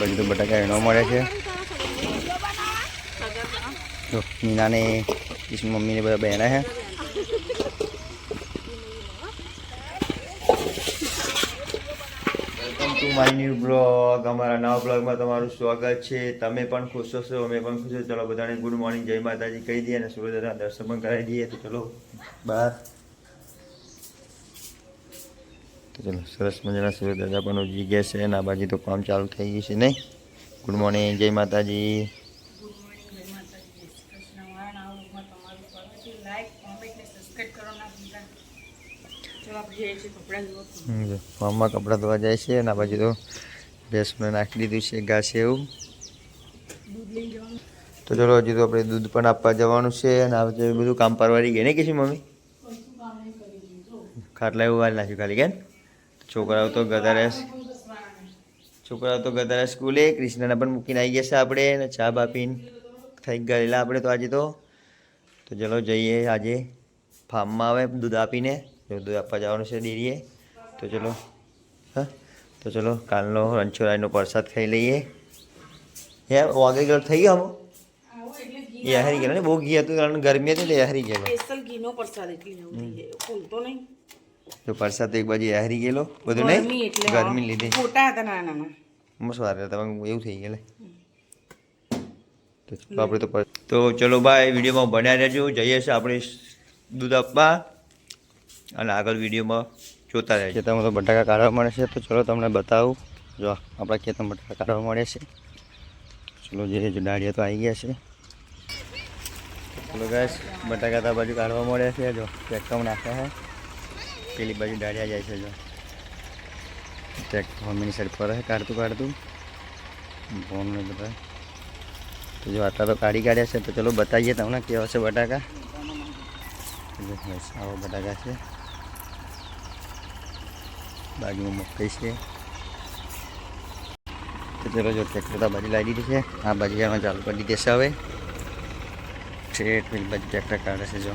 તો બટાકા એનો મળે છે. જો, મીનાને મમ્મીને બધા બહેના છે માય ન્યૂ બ્લોગ અમારા નવા બ્લોગમાં તમારું સ્વાગત છે. તમે પણ ખુશ હશો? અમે પણ ખુશ હશો. ચલો બધાને ગુડ મોર્નિંગ જય માતાજી કહી દઈએ અને સૂર્યદાદા દર્શન પણ કરાવી દઈએ. તો ચલો બહાર ચલો, સરસ મજાના સુરત દાદા પણ ઉજી ગયા છે અને આ બાજુ તો કામ ચાલુ થઈ ગયું છે નહીં? ગુડ મોર્નિંગ જય માતાજી. ફોર્મમાં કપડાં ધોવા જાય છે અને આ બાજુ તો ભેંસને નાખી દીધું છે, ઘાસે એવું. તો ચલો, હજી તો આપણે દૂધ પણ આપવા જવાનું છે અને આ બધું કામ પરવારી ગઈ ને કે છે મમ્મી? ખાટલા એવું વાર નાખ્યું ખાલી, કેમ? છોકરાઓ તો ગધારે છોકરાઓ તો ગધારે સ્કૂલે. કૃષ્ણને પણ મૂકીને આવી ગયા છે આપણે અને ચા બાપીને. થઈ ગયેલા આપણે તો આજે તો. તો ચલો જઈએ આજે. ફાર્મમાં આવે દૂધ આપીને. દૂધ આપવા જવાનું છે ડેરીએ. તો ચલો. હા? તો ચલો કાલનો રણછોડાઈનો પ્રસાદ ખાઈ લઈએ. હે વાગે ગયો થઈ ગયો આમાં એ હારી ગયેલો ને? બહુ ઘી હતું કારણ ગરમી હતી એટલે એ હારી ગયેલો. સ્પેશિયલ ઘીનો પ્રસાદ એટલે નહીં. તો પરસાદ એક બાજુ એહરી હારી ગયેલો બધું નહીં? ગરમી લીધે. મોટા હતા નાના નાના મસ્ત વાર હતા એવું થઈ ગયેલા. તો આપણે તો તો ચલો ભાઈ વિડીયોમાં બન્યા રહેજો. જઈએ છે આપણે દૂધ આપવા અને આગળ વિડીયોમાં જોતા રહે તમે તો બટાકા કાઢવા મળે છે. તો ચલો તમને બતાવું. જો આપણા ખેતરમાં બટાકા કાઢવા મળે છે. ચલો જે જે ડાળિયા તો આવી ગયા છે. ચલો ગાય બટાકા તો બાજુ કાઢવા મળે છે. જો ટ્રેક્ટરમાં નાખ્યા છે. પેલી બાજુ ડાળિયા જાય છે જો. ટ્રેક્ટર મમ્મીની સાઈડ પર કાઢતું કાઢતું. ફોન બધા. તો જો આટલા તો કાઢી કાઢ્યા છે, તો ચલો બતાવીએ તમને કેવા છે બટાકા. આવો બટાકા છે. બાજુમાં મકાઈ છે. તો ચલો જો ટ્રેક્ટર તો બાજુ લાવી દીધી છે. આ બાજુ ચાલુ કરી દીધી છે હવે. ટ્રેટ પેલી બાજુ ટ્રેક્ટર કાઢે છે જો.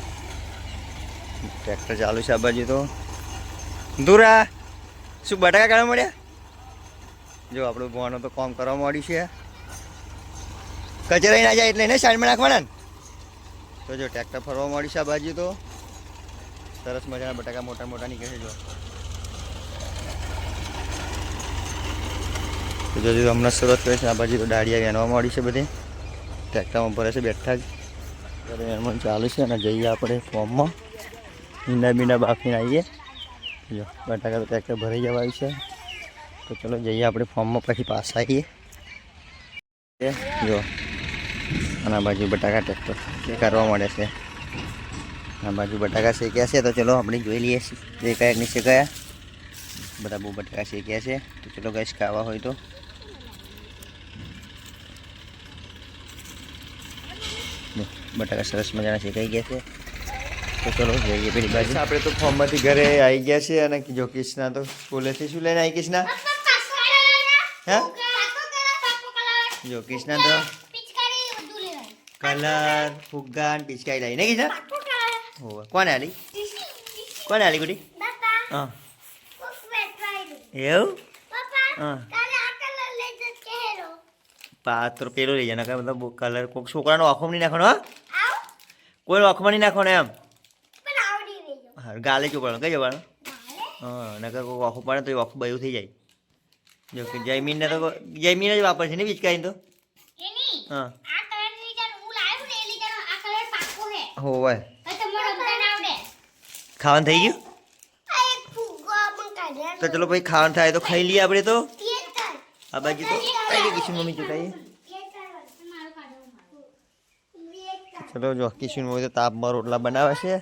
ટ્રેક્ટર ચાલુ છે આ તો. ધૂરા, શું બટાકા કાઢવા મળ્યા? જો, આપણું ભણો તો કામ કરવા મળ્યું છે. કચરા ના જાય એટલે એને સાઈડમાં નાખવાના ને. તો જો, ટ્રેક્ટર ફરવા મળ્યું છે આ બાજુ તો. સરસ મજાના બટાકા મોટા મોટા નીકળે છે, જો. તો હમણાં સુરત કરે છે. આ બાજુ તો દાળિયા વેણવા મળી છે બધી. ટ્રેક્ટરમાં ભરે છે, બેઠા જ. ત્યારે ચાલુ છે અને જઈએ આપણે ફોર્મમાં. મીંડા બીંડા બાફીને આવીએ. જો, બટાકા તો ટ્રેક્ટર ભરાઈ જવા આવ્યું છે. તો ચલો જઈએ આપણે ફોર્મમાં પછી પાછા આવીએ. જો, આના બાજુ બટાકા ટ્રેક્ટર કરવા મળે છે. આ બાજુ બટાકા શેક્યા છે, તો ચલો આપણે જોઈ લઈએ જે કયા નીચે કયા બધા બહુ બટાકા શેક્યા છે. તો ચલો ગેસ ખાવા હોય તો. બટાકા સરસ મજાના શેકાઈ ગયા છે. તો ચલો જઈએ પેલી બાજુ. આપણે તો ફોર્મમાંથી ઘરે આવી ગયા છે અને જો કિષ્ણા તો સ્કૂલેથી શું લઈને આવી કિષ્ણા હે? જો કિષ્ણા તો કલર ફુગ્ગા ને પિચકારી લાવી. ને કૃષ્ણા હોવે. કોને આલી? કોને આલી ગુડી હા. એવું? હા. પાત્ર પેલો લઈ જાય કઈ મતલબ કલર કોઈક છોકરાનો આંખોમાં નહીં નાખવાનો હા? કોઈ આંખમાં નહીં નાખવાનો એમ? હા ગાલે ચોપડવાનું કઈ જવાનું? હા નકર કોઈ આંખો પડે તો એ આંખું બયું થઈ જાય. જો કે જયમીનને તો જયમીન જ વાપરશે ને પિચકારી તો? હા. હોવે ખાવાનું થઈ ગયું? તો ચલો ભાઈ ખાવાનું થાય તો ખાઈ લઈએ આપણે તો. આ બાજુ તો કઈ કિશન મમ્મી ચૂકાઈએ ચલો જો કિશન મમ્મી તો તાપમાં રોટલા બનાવે છે.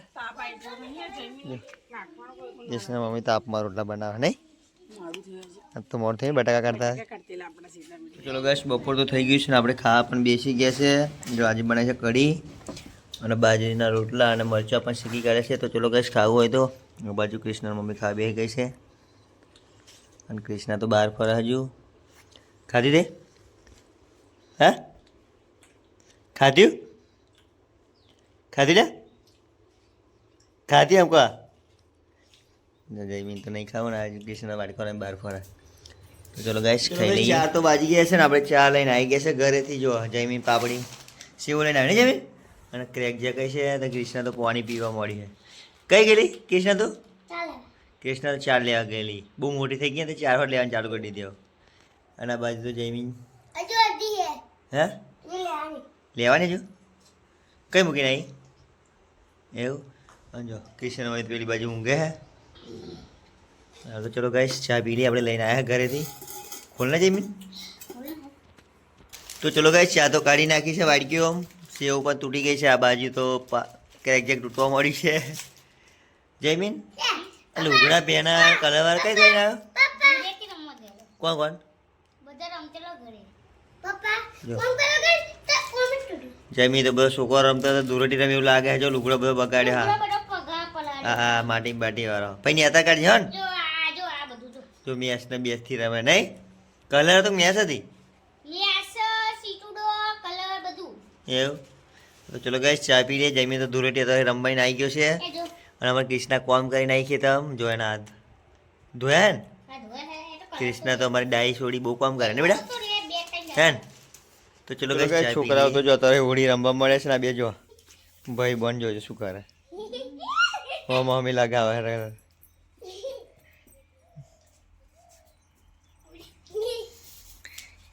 જશના મમ્મી તાપમાં રોટલા બનાવે નહીં તો મોડ થઈ બટાકા કરતા ચલો ગશ બપોર તો થઈ ગયું છે ને આપણે ખાવા પણ બેસી ગયા છે જો આજે બને છે કઢી અને બાજરીના રોટલા અને મરચાં પણ શીખી કાઢે છે તો ચલો ગશ ખાવું હોય તો બાજુ કૃષ્ણ મમ્મી ખાવા બેસી ગઈ છે અને કૃષ્ણ તો બહાર ફરે હજુ ખાધી રે હા ખાધ્યું ખાધી રે ખાધી એમ કહા જયમીન તો નહીં ખાવું ને આજે કૃષ્ણ વાડકો બહાર ફરે તો ચલો ગાઈસ ખાઈ લઈએ. ચા તો બાજી ગયા છે ને આપણે ચા લઈને આવી ગયા છે ઘરેથી. જો જયમીન પાપડી સેવો લઈને આવી ને જયમીન અને ક્રેક જે કહે છે તો કૃષ્ણ તો પાણી પીવા મળી છે. કઈ ગયેલી? કૃષ્ણ તો? કૃષ્ણ તો ચાર લેવા ગયેલી. બહુ મોટી થઈ ગઈ તો ચાર વાર લેવાનું ચાલુ કરી દીધી અને આ બાજુ તો જયમીન હે? લેવાની. જો કઈ મૂકીને આવી? એવું? જો હોય પેલી બાજુ ઊંઘે હે. તો ચલો ગાઈશ ચા પી લઈએ આપણે લઈને આવ્યા ઘરેથી. ખોલને જમીન. તો ચલો ગાઈશ ચા તો કાઢી નાખી છે વાડકીઓ આમ. સેવ પણ તૂટી ગઈ છે આ બાજુ તો ક્રેક જેક તૂટવા મળી છે. જયમીન લુગડા પહેના પેના કલર કઈ થઈને આવ્યો? કોણ કોણ? જો. જયમી તો બધો છોકરો રમતા હતા દુરટી રમી એવું લાગે છે જો લુગડો બધો બગાડ્યો હા. હા હા માટી બાટી વાળો. પછી નેતા કાઢી હો ને. જો મેસ ને બેસથી રમે નહીં? કલર તો મેસ હતી. એવું? તો ચલો ગાઈસ ચા પી લે જમી તો ધૂળેટી તો રમવાઈને આવી ગયો છે. અને અમારે કૃષ્ણા કોમ કરીને નાખીએ તમ. જો એના હાથ ધોયા ને? ક્રિષ્ના તો અમારી ડાઈ છોડી બહુ કામ કરે ને બેટા? હે ને? તો ચલો ગાઈસ છોકરાઓ તો જો અત્યારે હોળી રમવા મળે છે ને બે જો. ભાઈ બન જોજો શું કરે. ઓ મમ્મી લગાવે રે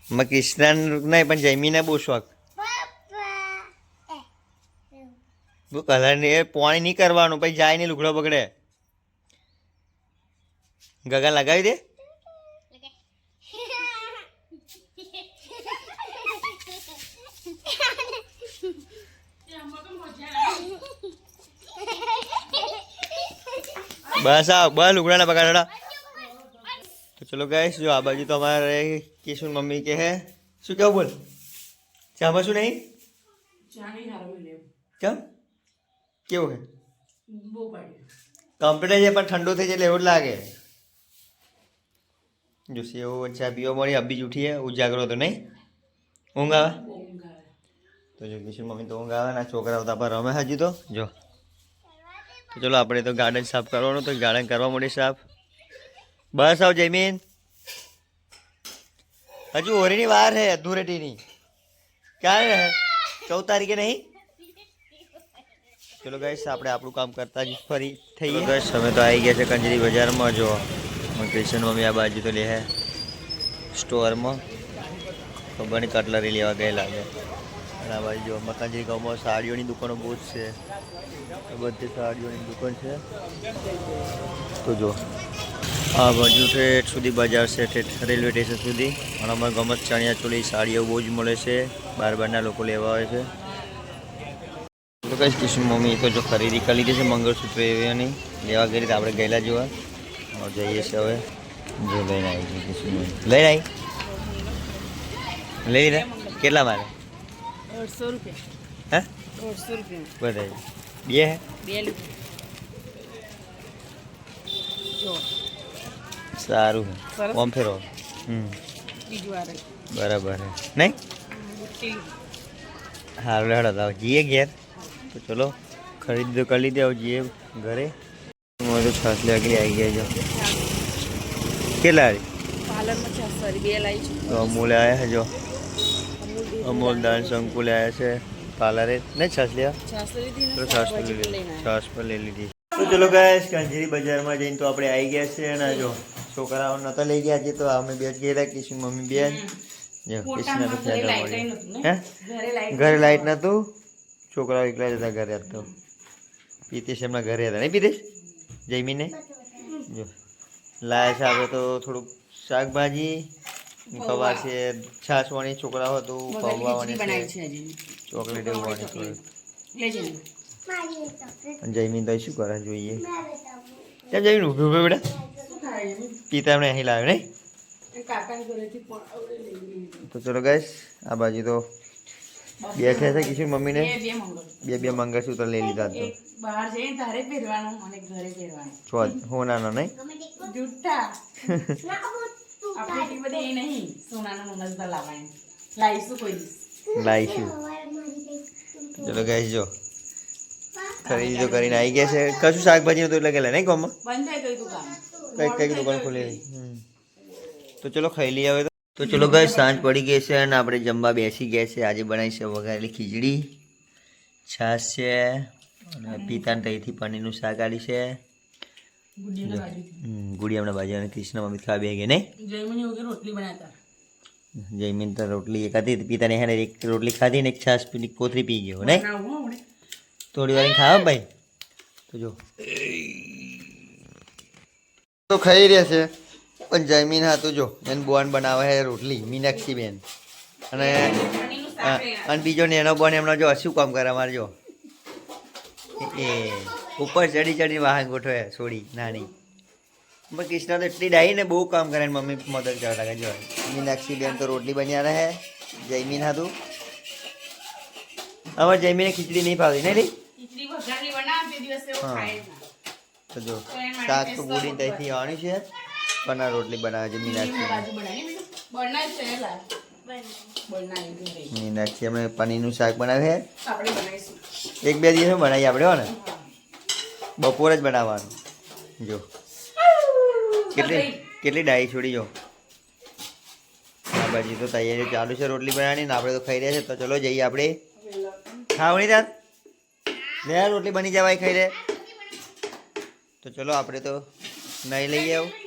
માં કૃષ્ણ નહીં પણ જયમીને બહુ શોખ કલર ને એ પોણી નહીં કરવાનું પછી જાય નહીં લુગડો બગડે ગગા લગાવી દે बस आ पकड़ा तो चलो गए जो आबाजी तो हमारे किशुन मम्मी के हैं। सु क्या बोल? चाह बसु नहीं? क्या? क्यों अच्छा है कंप्यूटर जब ठंडो थे जब लेवल लागे जो से वो अच्छा पियो मोरी अभी जूठी है उजागर तो नहीं। ऊँगा। तो जो किशुन मम्मी तो ऊँगा ना छोकरा होता पर रमे हजी तो। जो। તો ચલો આપણે તો ગાર્ડન સાફ કરવાનું, તો ગાર્ડન કરવા મળી સાફ. બસ આવ જમીન હજુ હોરીની વાર હે ધૂળેટીની ક્યારે હે? ચૌદ તારીખે નહીં? ચલો ગઈશ આપણે આપણું કામ કરતા જ ફરી થઈ ગઈશ અમે તો આવી ગયા છે કંજરી બજારમાં, જો. કૃષ્ણ મમ્મી આ બાજુ તો લે સ્ટોરમાં. ખબર નહીં, કટલરી લેવા ગયેલા છે. અને બાજુ જો મકાનજી ગામમાં સાડીઓની દુકાનો બહુ જ છે. બધી સાડીઓની દુકાન છે. તો જો, આ બાજુ ઠેઠ સુધી બજાર છે, ઠેઠ રેલવે સ્ટેશન સુધી. અને અમારા ગામમાં ચણિયા ચોળી સાડીઓ બહુ જ મળે છે. બાર બારના લોકો લેવા આવે છે. તો કઈ કિશન મમ્મી તો જો ખરીદી કરી લીધી છે, મંગળસૂત્ર એની લેવા ગઈ આપણે ગયેલા જોવા. જઈએ છીએ હવે. જો લઈને આવી છે કિશન મમ્મી લઈને લઈ કેટલા મારે સારું ઓમ ફેરો હમ. બરાબર નહીં? હાલ હેડો તો જઈએ ઘેર. તો ચલો ખરીદ કરી લીધી આવું જઈએ ઘરે. મોટું લાગી આવી ગયા જો કેટલા આવી? તો મૂળ આવ્યા જો. અમૂલ દાન સંકુલ આવ્યા છે પાર્લરે. નહીં છાસ લ્યા. છાસ તો છાસ પર લઈ લીધી. છાસ પર લઈ લીધી. તો ચલો ગાય કાંજરી બજારમાં જઈને તો આપણે આવી ગયા છે અને જો છોકરાઓ નતા લઈ ગયા છે તો અમે બે જ ગયેલા કિશન મમ્મી બે જો કિશન ઘરે લાઈટ નતું છોકરાઓ એકલા જતા ઘરે હતો તો. પિતેશ એમના ઘરે હતા. નહીં પીતેશ જયમીને? જો. લાયા છે આપણે તો થોડુંક શાકભાજી. પૌવા. છે છાશ વાળી છોકરાઓ હતું પૌવા વાળી છે. ચોકલેટ એવું વાળી જયમીન તો શું કરે જોઈએ? ત્યાં જમીન ઊભી ઊભી બેટા? પિતા એમણે અહીં લાવ્યો નહીં? કાકાની ઘરેથી પણ આવડે લઈ લીધી. તો ચલો ગાઈશ આ બાજુ તો બેઠે છે કિશોર મમ્મીને. બે બે મંગળ. બે બે મંગળસૂત્ર લઈ લીધા તો. બહાર જઈને તારે પહેરવાનું અને ઘરે પહેરવાનું. છો હોનાનો નહીં? જુઠ્ઠા. આપણે એટલી બધી એ નહીં. સોનાના મંગળસૂત્ર લાવવાની. લાવીશું કોઈ દિવસ. લાવીશું. ચલો ગાઈસ જો. ખરીદી તો કરીને આવી ગયા છે. કશું શાકભાજી હતું એટલે ગયેલા નહીં ગમમાં? બંધ થઈ ગયું દુકાન કંઈક કંઈક દુકાન ખુલી તો ચલો ખાઈ લઈ આવે તો. ચલો ગાય સાંજ પડી ગઈ છે અને આપણે જમવા બેસી ગયા છે. આજે બનાવી છે વઘારેલી ખીચડી. છાશ છે. અને પિતાને તઈથી પનીરનું શાક આલી છે. ગુડિયાના બાજુ હમ, અને કૃષ્ણ મમ્મી ખાવા બે ગયા નહીં? જયમની વગર રોટલી બનાવતા. જયમીન તો રોટલી એક હતી પિતાને હેને એક રોટલી ખાધી ને એક છાશ પીલી કોથરી પી ગયો હમણાં. થોડી વાર ખાવા ભાઈ? તો જો. તો ખાઈ રહ્યા છે પણ જયમીન હા તો જો એને બોન બનાવે છે રોટલી મીનાક્ષી બેન અને હા, અને બીજો નેનો બોન એમનો જો શું કામ કરે અમારે જો? એ. ઉપર ચડી ચડી વાહન ગોઠવે છોડી નાની. પણ કૃષ્ણ તો એટલી ડાઈ ને બહુ કામ કરે મમ્મી મદદ કરતા કરે જો. મીનાક્ષી બેન તો રોટલી બન્યા રહે જયમીન હતું હવે જયમીને ખીચડી નહીં ભાવતી નહીં હા. જ. તો શાક તો પૂરી ત્યાંથી આવવાની છે. પણ આ રોટલી બનાવે છે મીનાક્ષી. મીનાક્ષી અમે પનીરનું શાક બનાવે છે એક બે દિવસ બનાવીએ આપણે હો ને? બપોરે જ બનાવવાનું. જો. કેટલી કેટલી ડાઈ છોડી જો. આ બાજુ તો તૈયારી ચાલુ છે રોટલી બનાવવાની ને આપણે તો ખાઈ રહ્યા છે તો ચલો જઈએ આપણે. ખાવણી રાત લે રોટલી બની જવાય ખાઈ રે તો ચલો આપણે તો નહીં લઈએ આવું.